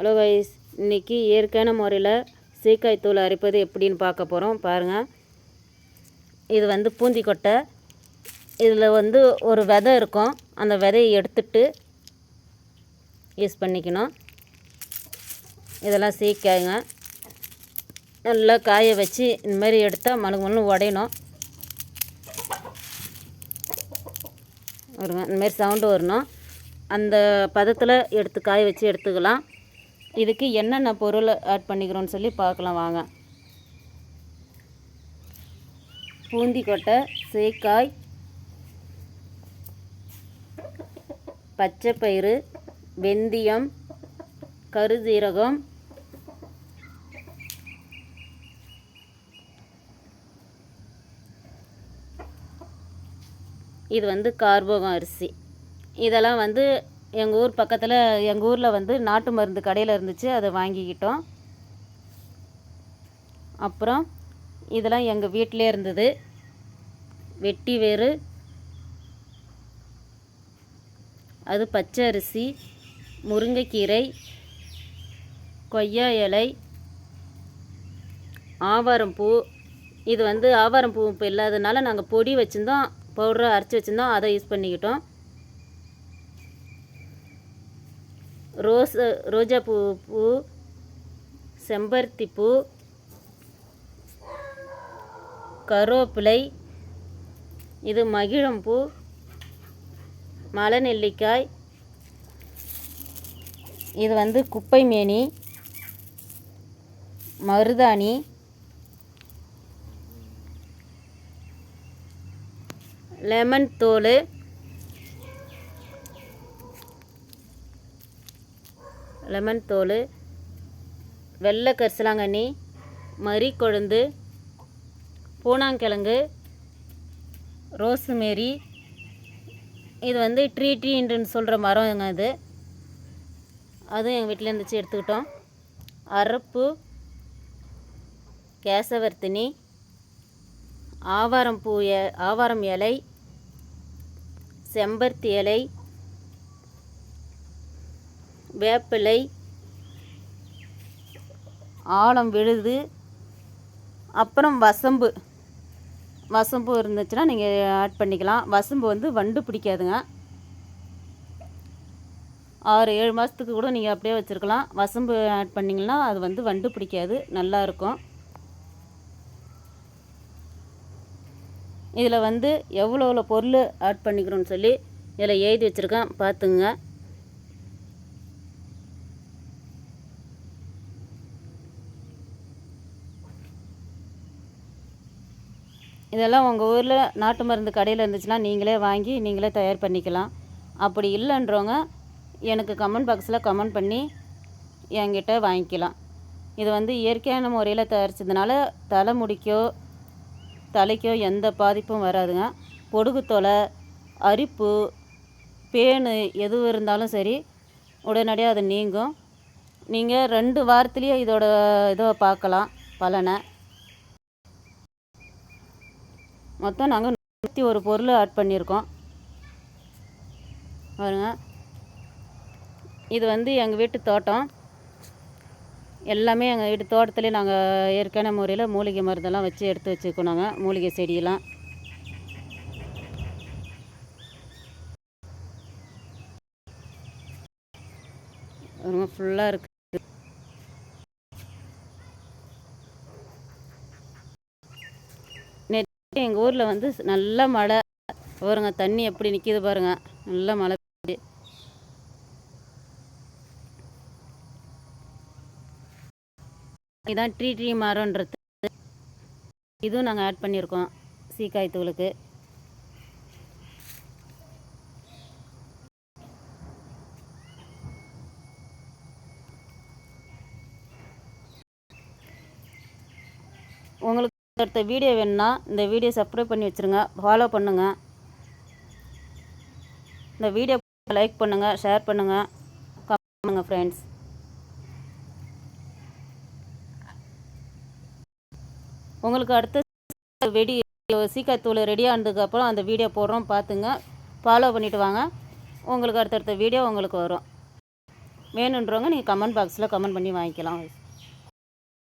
Hello wise இன்றைக்கி இயற்கையான முறையில் சீக்காய் தூள் அரைப்பது எப்படின்னு பார்க்க போகிறோம் பாருங்கள் இது வந்து பூந்தி கொட்டை இதில் வந்து ஒரு விதை இருக்கும். அந்த விதையை எடுத்துட்டு யூஸ் பண்ணிக்கணும். இதெல்லாம் சீக்காய்ங்க. நல்லா காய வச்சு இந்தமாரி எடுத்தால் மணு மணு உடையணும். வருங்க இந்தமாரி சவுண்டு வரணும். அந்த பதத்தில் எடுத்து காய வச்சு எடுத்துக்கலாம். இதுக்கு என்னென்ன பொருள் ஆட் பண்ணிக்கிறோன்னு சொல்லி பார்க்கலாம் வாங்க. பூந்தி கொட்டை சேக்காய் பச்சைப்பயிறு வெந்தயம் கருஜீரகம் இது வந்து கார்போகம் அரிசி. இதெல்லாம் வந்து எங்கள் ஊர் பக்கத்தில் எங்கள் ஊரில் வந்து நாட்டு மருந்து கடையில் இருந்துச்சு அதை வாங்கிக்கிட்டோம். அப்புறம் இதெல்லாம் எங்கள் வீட்டிலே இருந்தது. வெட்டி வேறு அது பச்சை அரிசி முருங்கைக்கீரை கொய்யா இலை ஆவாரம் பூ. இது வந்து ஆவாரம் பூ இப்போ இல்லாதனால நாங்கள் பொடி வச்சுருந்தோம் பவுடரை அரைச்சி வச்சுருந்தோம் அதை யூஸ் பண்ணிக்கிட்டோம். ரோஸ் ரோஜா பூ பூ செம்பருத்தி பூ கருவேப்பிலை இது மகிழம்பூ மலை நெல்லிக்காய் இது வந்து குப்பை மேனி மருதாணி லெமன் தோல் லெமன் தோல் வெள்ளை கரிசலாங்கண்ணி மறி கொழுந்து பூனாங்கிழங்கு ரோஸ்மேரி. இது வந்து ட்ரீ ட்ரீன்ட்டுன்னு சொல்கிற மரம்ங்க இது அதுவும் எங்கள் வீட்டில் இருந்துச்சு எடுத்துக்கிட்டோம். அரப்பு கேசவர்த்தினி ஆவாரம் பூ எ- ஆவாரம் இலை செம்பருத்தி இலை வேப்பிலை ஆழம் விழுது அப்புறம் வசம்பு. வசம்பு இருந்துச்சுன்னா நீங்கள் ஆட் பண்ணிக்கலாம். வசம்பு வந்து வண்டு பிடிக்காதுங்க. ஆறு ஏழு மாதத்துக்கு கூட நீங்கள் அப்படியே வச்சுருக்கலாம். வசம்பு ஆட் பண்ணிங்கன்னா அது வந்து வண்டு பிடிக்காது. நல்லா இருக்கும். இதில் வந்து எவ்வளோ எவ்வளோ பொருள் ஆட் பண்ணிக்கிறோன்னு சொல்லி இதில் எழுதி வச்சுருக்கேன். பார்த்துங்க. இதெல்லாம் உங்கள் ஊரில் நாட்டு மருந்து கடையில் இருந்துச்சுன்னா நீங்களே வாங்கி நீங்களே தயார் பண்ணிக்கலாம். அப்படி இல்லைன்றவங்க எனக்கு கமெண்ட் பாக்ஸில் கமெண்ட் பண்ணி என்கிட்ட வாங்கிக்கலாம். இது வந்து இயற்கையான முறையில் தயாரிச்சதுனால தலைமுடிக்கோ தலைக்கோ எந்த பாதிப்பும் வராதுங்க. பொடுகு தொலை அரிப்பு பேனு எது இருந்தாலும் சரி உடனடியாக அது நீங்கும். நீங்கள் ரெண்டு வாரத்துலேயே இதோட இதை பார்க்கலாம் பலனை. மொத்தம் நாங்கள் நூற்றி ஒரு பொருள் ஆட் பண்ணியிருக்கோம். பாருங்க. இது வந்து எங்கள் வீட்டு தோட்டம். எல்லாமே எங்கள் வீட்டு தோட்டத்துலேயே நாங்கள் இயற்கையான முறையில் மூலிகை மருந்தெல்லாம் வச்சு எடுத்து வச்சுருக்கோம் நாங்கள் மூலிகை செடியெல்லாம். ரொம்ப ஃபுல்லாக இருக்குது நேற்று எங்கள் ஊரில் வந்து நல்ல மழை. பாருங்க தண்ணி எப்படி நிற்கிது பாருங்க. நல்ல மழை பெய்யுது. இதான் ட்ரீ ட்ரீ மரம்ன்றது. இதுவும் நாங்கள் ஆட் பண்ணியிருக்கோம் சீக்காய் தூளுக்கு. உங்களுக்கு அடுத்த வீடியோ வேணும்னா இந்த வீடியோ சப்ஸ்கிரைப் பண்ணி வச்சுருங்க. ஃபாலோ பண்ணுங்கள் இந்த வீடியோ லைக் பண்ணுங்கள் ஷேர் பண்ணுங்கள் கமெண்ட் பண்ணுங்கள் ஃப்ரெண்ட்ஸ் உங்களுக்கு அடுத்த வெடி சீக்காத்தூள் ரெடி ஆனதுக்கப்புறம் அந்த வீடியோ போடுறோம். பார்த்துங்க. ஃபாலோ பண்ணிவிட்டு வாங்க. உங்களுக்கு அடுத்தடுத்த வீடியோ உங்களுக்கு வரும். வேணுன்றவங்க நீங்கள் கமெண்ட் பாக்ஸில் கமெண்ட் பண்ணி வாங்கிக்கலாம்.